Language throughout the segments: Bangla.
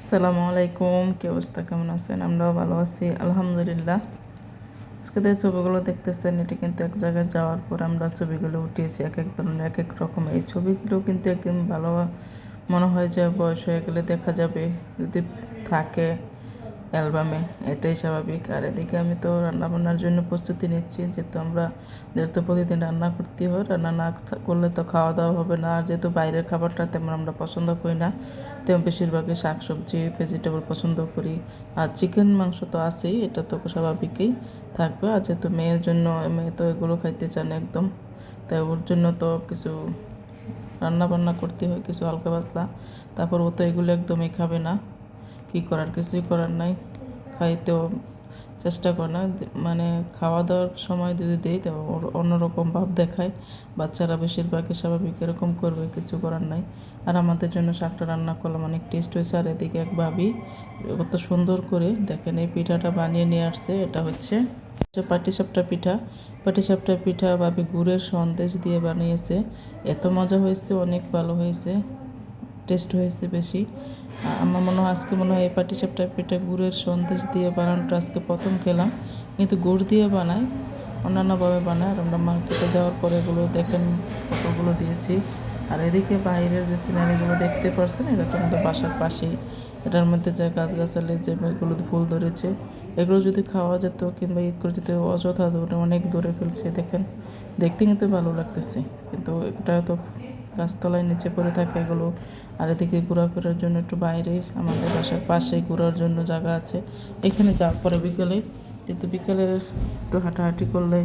আসসালামু আলাইকুম, কি অবস্থা? কেমন আছেন? আমরাও ভালো আছি, আলহামদুলিল্লাহ। আজকে যে ছবিগুলো দেখতেছেন, এটা কিন্তু এক জায়গায় যাওয়ার পর আমরা ছবিগুলো উঠিয়েছি এক এক ধরনের, এক এক রকম। এই ছবিগুলো কিন্তু একদিন ভালো মনে হয় যে বয়স হয়ে গেলে দেখা যাবে, যদি থাকে। অ্যালবামে, এটাই স্বাভাবিক। আর এদিকে আমি তো রান্না বান্নার জন্য প্রস্তুতি নিচ্ছি, যেহেতু আমরা যেহেতু প্রতিদিন রান্না করতে হয়, রান্না না করলে তো খাওয়া দাওয়া হবে না। আর যেহেতু বাইরের খাবারটা তেমন আমরা পছন্দ করি না তেমন বেশিরভাগই শাক সবজি ভেজিটেবল পছন্দ করি। আর চিকেন মাংস তো আছেই, এটা তো স্বাভাবিকই থাকবে। আর যেহেতু মেয়ের জন্য, মেয়ে তো এগুলো খাইতে চান একদম, তাই ওর জন্য তো কিছু রান্না বান্না করতে হয়, কিছু হালকা পাতলা। তারপর ও তো এগুলো একদমই খাবে না। কি করার? কিছুই করার নাই। খাইতেও চেষ্টা করে না। মানে খাওয়া দাওয়ার সময় যদি দেই, তো ওর অন্যরকম ভাব দেখায়। বাচ্চারা বেশিরভাগই স্বাভাবিক এরকম করবে, কিছু করার নাই। আর আমাদের জন্য শাকটা রান্না করলাম, অনেক টেস্ট হয়েছে। আর এদিকে এক ভাবি কত সুন্দর করে দেখেন, এই পিঠাটা বানিয়ে নিয়ে আসছে। এটা হচ্ছে পাটিসাপটা পিঠা। পাটিসাপটা পিঠা ভাবি গুড়ের সন্দেশ দিয়ে বানিয়েছে। এত মজা হয়েছে, অনেক ভালো হয়েছে। টেস্ট হয়েছে বেশি। আমার মনে হয়, আজকে মনে হয় এই পাটি সাপটা পিঠা গুড়ের সন্দেশ দিয়ে বানানোটা আজকে প্রথম খেলাম। কিন্তু গুড় দিয়ে বানাই অন্যান্যভাবে বানায়, আর আমরা মার্কেটে যাওয়ার পরে এগুলো দেখেন, ফটোগুলো দিয়েছি। আর এদিকে বাইরের যে সিনারিগুলো দেখতে পারছেন, এটা তো আমাদের বাসার পাশেই। এটার মধ্যে যে গাছগাছালি, যে এগুলো ফুল ধরেছে, এগুলো যদি খাওয়া যেত কিংবা ঈদ করে যেতে, অযথা অনেক দূরে ফেলছে, দেখেন। দেখতে কিন্তু ভালো লাগতেছে, কিন্তু এটা তো গাছতলায় নিচে পড়ে থাকে এগুলো আর এদিকে ঘোরাফেরার জন্য একটু বাইরে, আমাদের বাসার পাশে ঘোরার জন্য জায়গা আছে। এখানে যাওয়ার পরে বিকেলে, কিন্তু বিকেলে একটু হাঁটাহাঁটি করলে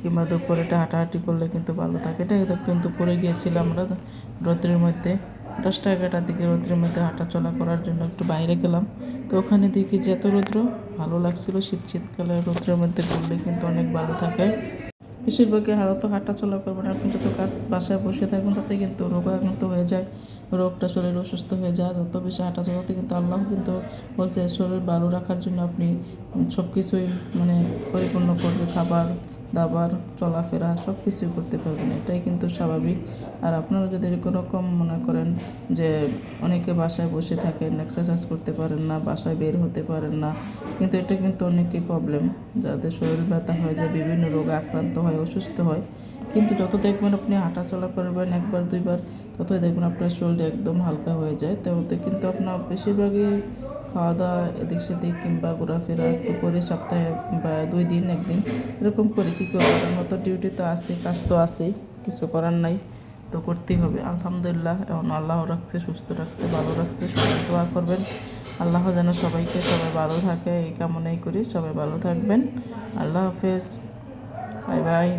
কিংবা দুপুরেটা হাঁটাহাঁটি করলে কিন্তু ভালো থাকে। এটা একদম দুপুরে গিয়েছিলাম আমরা রোদ্রের মধ্যে। দশটা এগারোটার দিকে রোদ্রের মধ্যে হাঁটা চলা করার জন্য একটু বাইরে গেলাম। তো ওখানে দেখি যে এত রৌদ্র, ভালো লাগছিল। শীত, শীতকালে রৌদ্রের মধ্যে ঘুরলে কিন্তু অনেক ভালো থাকে। বেশিরভাগই হয়তো হাঁটা চলা করবেন। আপনি যত কাজ বাসায় বসে থাকবেন, তাতে কিন্তু রোগ রোগাক্রান্ত হয়ে যায়। রোগটা শরীর অসুস্থ হয়ে যায়। যত বেশি হাঁটা চলাতে কিন্তু আল্লাহ কিন্তু বলছে, শরীর ভালো রাখার জন্য আপনি সব কিছুই মানে পরিপূর্ণ করবে। খাবার দাবার, চলাফেরা সব কিছুই করতে পারবেন। এটাই কিন্তু স্বাভাবিক। আর আপনারা যদি রকম মনে করেন যে অনেকে বাসায় বসে থাকেন এক্সারসাইজ করতে পারেন না, বাসায় বের হতে পারেন না, কিন্তু এটা কিন্তু অনেকই প্রবলেম যাদের শরীর ব্যথা হয়, যে বিভিন্ন রোগে আক্রান্ত হয়, অসুস্থ হয়। কিন্তু যত দেখবেন আপনি হাঁটাচলা করবেন একবার, দুইবার, ততই দেখবেন আপনার শরীর একদম হালকা হয়ে যায়। তো ওতে কিন্তু আপনার বেশিরভাগই খাওয়া দাওয়া এদিক সেদিক কিংবা ঘোরাফেরা একটু করে সপ্তাহে বা দুই দিন, একদিন এরকম করে কী করব মতো ডিউটি তো আছে কাজ তো আছেই, কিছু করার নাই, তো করতেই হবে। আলহামদুলিল্লাহ, এখন আল্লাহ রাখছে, সুস্থ রাখছে, ভালো রাখছে, সবাই দোয়া করবেন। আল্লাহ যেন সবাইকে সবাই ভালো থাকে, এই কামনাই করি, সবাই ভালো থাকবেন। আল্লাহ হাফেজ। Bye bye